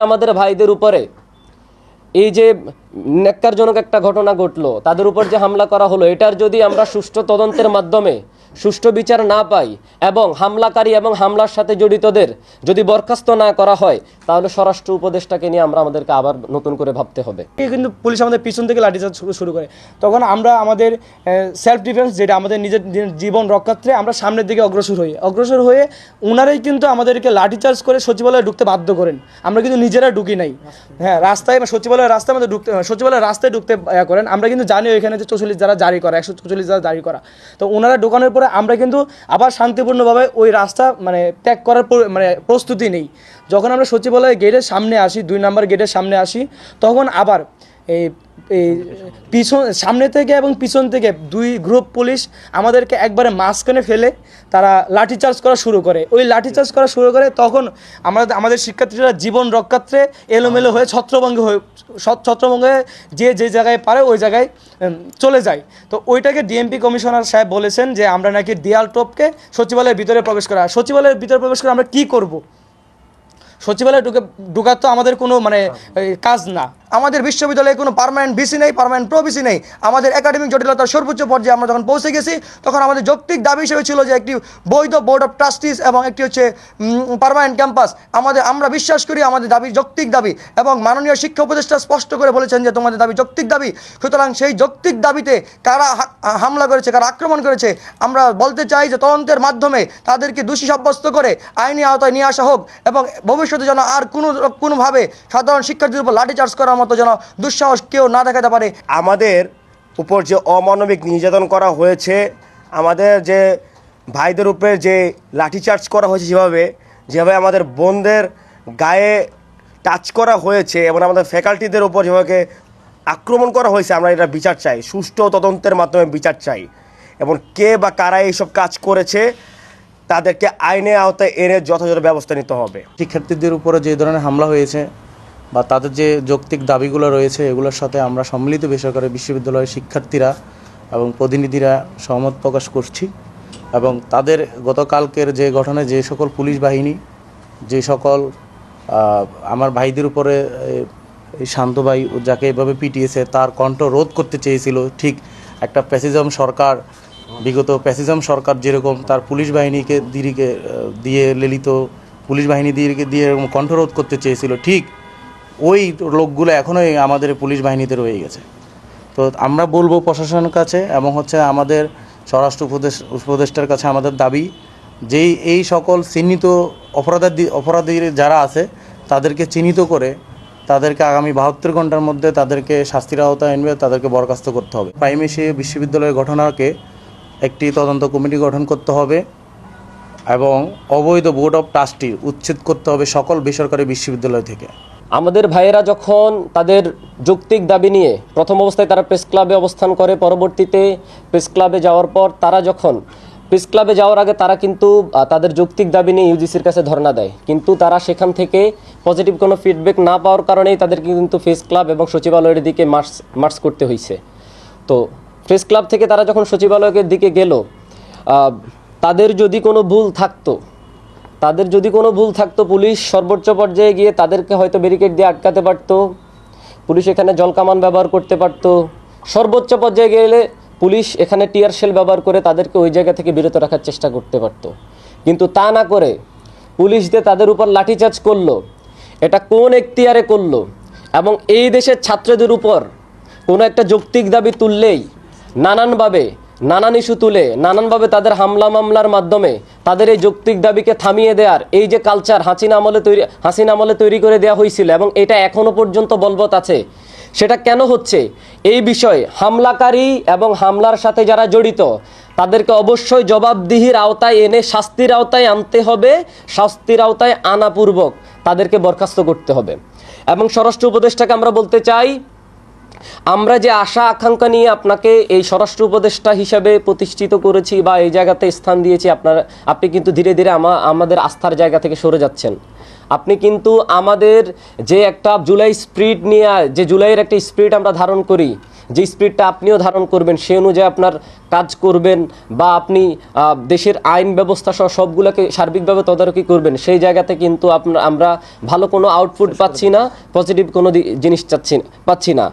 আমাদের ভাইদের উপরে। এই যে ন্যাক্কারজনক একটা ঘটনা ঘটলো, তাদের উপর যে হামলা করা হলো, এটার যদি আমরা সুষ্ঠু তদন্তের মাধ্যমে সুষ্ঠু বিচার না পাই এবং হামলাকারী এবং হামলার সাথে জড়িতদের যদি বরখাস্ত না করা হয়, তাহলে স্বরাষ্ট্র উপদেষ্টাকে নিয়ে আমরা আমাদেরকে আবার নতুন করে ভাবতে হবে। কিন্তু পুলিশ আমাদের পিছন থেকে লাঠিচার্জ শুরু- করে। তখন আমরা আমাদের সেলফ ডিফেন্স যেটা আমাদের নিজের জীবন রক্ষার্থে আমরা সামনের দিকে অগ্রসর হই। অগ্রসর হয়ে ওনারাই কিন্তু আমাদেরকে লাঠিচার্জ করে সচিবালয়ে ঢুকতে বাধ্য করেন। আমরা কিন্তু নিজেরা ঢুকি নাই। হ্যাঁ রাস্তায় সচিবালয়ের রাস্তায় আমাদের ঢুকতে সচিবালয়ের রাস্তায় ঢুকতে করেন। আমরা কিন্তু জানি ওইখানে যে চৌচল্লিশ যারা জারি করা, একশো চৌচল্লিশ যারা জারি করা। তো ওনারা ঢোকানোর পরে আমরা কিন্তু আবার শান্তিপূর্ণভাবে ওই রাস্তা মানে ত্যাগ করার মানে প্রস্তুতি নেই। যখন আমরা সচিবালয় গেটের সামনে আসি, দুই নাম্বার গেটের সামনে আসি, তখন আবার এই এই পিছন সামনে থেকে এবং পিছন থেকে দুই গ্রুপ পুলিশ আমাদেরকে একবারে মাঝখানে ফেলে তারা লাঠিচার্জ করা শুরু করে। ওই লাঠিচার্জ করা শুরু করে তখন আমাদের আমাদের শিক্ষার্থীরা জীবন রক্ষার্থে এলোমেলো হয়ে ছত্রভঙ্গ হয়ে ছত্রভঙ্গে যে যে জায়গায় পারে ওই জায়গায় চলে যায়। তো ওইটাকে ডিএমপি কমিশনার সাহেব বলেছেন যে আমরা নাকি দেয়াল টপকে সচিবালয়ের ভিতরে প্রবেশ করা। সচিবালয়ের ভিতরে প্রবেশ করে আমরা কি করব? সচিবালয়ে ঢুকে ঢুকার তো আমাদের কোনো মানে কাজ না। আমাদের বিশ্ববিদ্যালয়ে কোনো পার্মানেন্ট বিসি নেই পার্মানেন্ট প্রবিসি নেই। আমাদের একাডেমিক জটিলতার সর্বোচ্চ পর্যায়ে আমরা যখন পৌঁছে গেছি, তখন আমাদের যৌক্তিক দাবি হিসেবে ছিল যে একটি বৈধ বোর্ড অফ ট্রাস্টিস এবং একটি হচ্ছে পারমানেন্ট ক্যাম্পাস আমাদের, আমরা বিশ্বাস করি আমাদের দাবি যৌক্তিক দাবি এবং মাননীয় শিক্ষা উপদেষ্টা স্পষ্ট করে বলেছেন যে তোমাদের দাবি যৌক্তিক দাবি। সুতরাং সেই যৌক্তিক দাবিতে কারা হামলা করেছে, কারা আক্রমণ করেছে, আমরা বলতে চাই যে তদন্তের মাধ্যমে তাদেরকে দোষী সাব্যস্ত করে আইনি আওতায় নিয়ে আসা হোক এবং ভবিষ্যতে যেন আর কোনো, কোনোভাবে সাধারণ শিক্ষার্থীদের উপর লাঠিচার্জ করার মতো যেন দুঃসাহস কেউ না দেখাতে পারে। আমাদের উপর যে অমানবিক নির্যাতন করা হয়েছে আমাদের যে ভাইদের উপরে যে লাঠিচার্জ করা হয়েছে যেভাবে যেভাবে আমাদের বোনদের গায়ে টাচ করা হয়েছে এবং আমাদের ফ্যাকাল্টিদের উপর যেভাবে আক্রমণ করা হয়েছে আমরা এটা বিচার চাই সুষ্ঠু তদন্তের মাধ্যমে বিচার চাই। এবং কে বা কারা এইসব কাজ করেছে তাদেরকে আইনে আওতায় এনে যথাযথ ব্যবস্থা নিতে হবে। শিক্ষার্থীদের উপরে যে ধরনের হামলা হয়েছে বা তাদের যে যৌক্তিক দাবিগুলো রয়েছে, এগুলোর সাথে আমরা সম্মিলিত বেসরকারি বিশ্ববিদ্যালয়ের শিক্ষার্থীরা এবং প্রতিনিধিরা সহমত প্রকাশ করছি এবং তাদের গতকালকের যে ঘটনায় যে সকল পুলিশ বাহিনী, যে সকল আমার ভাইদের উপরে, এই শান্ত ভাই যাকে এভাবে পিটিয়েছে, তার কণ্ঠ রোধ করতে চেয়েছিল। ঠিক একটা প্যাসিজম সরকার, বিগত প্যাসিজম সরকার যেরকম তার পুলিশ বাহিনীকে দিদিকে দিয়ে লেলিত, পুলিশ বাহিনী দিয়ে দিয়ে কণ্ঠরোধ করতে চেয়েছিল। ঠিক ওই লোকগুলো এখনোই আমাদের পুলিশ বাহিনীতে রয়ে গেছে। তো আমরা বলব প্রশাসনের কাছে এবং হচ্ছে আমাদের স্বরাষ্ট্র উপদেশ, উপদেষ্টার কাছে আমাদের দাবি যেই এই সকল চিহ্নিত অপরাধী অপরাধী যারা আছে, তাদেরকে চিহ্নিত করে তাদেরকে আগামী বাহাত্তর ঘণ্টার মধ্যে তাদেরকে শাস্তির আওতায় এনবে তাদেরকে বরখাস্ত করতে হবে। প্রাইমেসি বিশ্ববিদ্যালয়ের ঘটনাকে একটি তদন্ত কমিটি গঠন করতে হবে এবং অবৈধ বোর্ড অফ ট্রাস্টি উচ্ছেদ করতে হবে সকল বেসরকারি বিশ্ববিদ্যালয় থেকে। আমাদের ভাইয়েরা যখন তাদের যৌক্তিক দাবি নিয়ে প্রথম অবস্থায় তারা প্রেস ক্লাবে অবস্থান করে, পরবর্তীতে প্রেস ক্লাবে যাওয়ার পর তারা যখন প্রেস ক্লাবে যাওয়ার আগে তারা কিন্তু তাদের যৌক্তিক দাবি নিয়ে ইউজিসির কাছে ধর্ণা দেয়। কিন্তু তারা সেখান থেকে পজিটিভ কোনো ফিডব্যাক না পাওয়ার কারণেই তাদেরকে কিন্তু প্রেস ক্লাব এবং সচিবালয়ের দিকে মার্চ মার্চ করতে হয়েছে তো প্রেস ক্লাব থেকে তারা যখন সচিবালয়ের দিকে গেল তাদের যদি কোনো ভুল থাকতো তাদের যদি কোনো ভুল থাকতো পুলিশ সর্বোচ্চ পর্যায়ে গিয়ে তাদেরকে হয়তো ব্যারিকেড দিয়ে আটকাতে পারতো। পুলিশ এখানে জলকামান ব্যবহার করতে পারতো। সর্বোচ্চ পর্যায়ে গেলে পুলিশ এখানে টিয়ার শেল ব্যবহার করে তাদেরকে ওই জায়গা থেকে বিরত রাখার চেষ্টা করতে পারতো। কিন্তু তা না করে পুলিশ দিয়ে তাদের উপর লাঠিচার্জ করল, এটা কোন এখতিয়ারে করল এবং এই দেশের ছাত্রদের উপর কোনো একটা যৌক্তিক দাবি তুললেই নানানভাবে নানান ইস্যু তুলে, নানানভাবে তাদের হামলা মামলার মাধ্যমে তাদের এই যৌক্তিক দাবিকে থামিয়ে দেওয়ার, এই যে কালচার হাসিনা আমলে তৈরি, হাসিনা আমলে তৈরি করে দেওয়া হয়েছিল এবং এটা এখনও পর্যন্ত বলবৎ আছে, সেটা কেন হচ্ছে? এই বিষয়ে হামলাকারী এবং হামলার সাথে যারা জড়িত, তাদেরকে অবশ্যই জবাবদিহির আওতায় এনে শাস্তির আওতায় আনতে হবে, শাস্তির আওতায় আনাপূর্বক তাদেরকে বরখাস্ত করতে হবে। এবং স্বরাষ্ট্র উপদেষ্টাকে আমরা বলতে চাই আমরা যে আশা আকাঙ্ক্ষা নিয়ে আপনাকে এই স্বরাষ্ট্র উপদেষ্টা হিসাবে প্রতিষ্ঠিত করেছি বা এই জায়গাতে স্থান দিয়েছি আপনার আপনি কিন্তু ধীরে ধীরে আমা আমাদের আস্থার জায়গা থেকে সরে যাচ্ছেন। আপনি কিন্তু আমাদের যে একটা জুলাই স্পিরিট নিয়ে যে জুলাইয়ের একটা স্পিরিট আমরা ধারণ করি যে স্পিরিটটা আপনিও ধারণ করবেন সেই অনুযায়ী আপনার কাজ করবেন বা আপনি দেশের আইন ব্যবস্থা সহ সবগুলোকে সার্বিকভাবে তদারকি করবেন সেই জায়গাতে কিন্তু আপনার আমরা ভালো কোনো আউটপুট পাচ্ছি না পজিটিভ কোনো জিনিস চাচ্ছি পাচ্ছি না।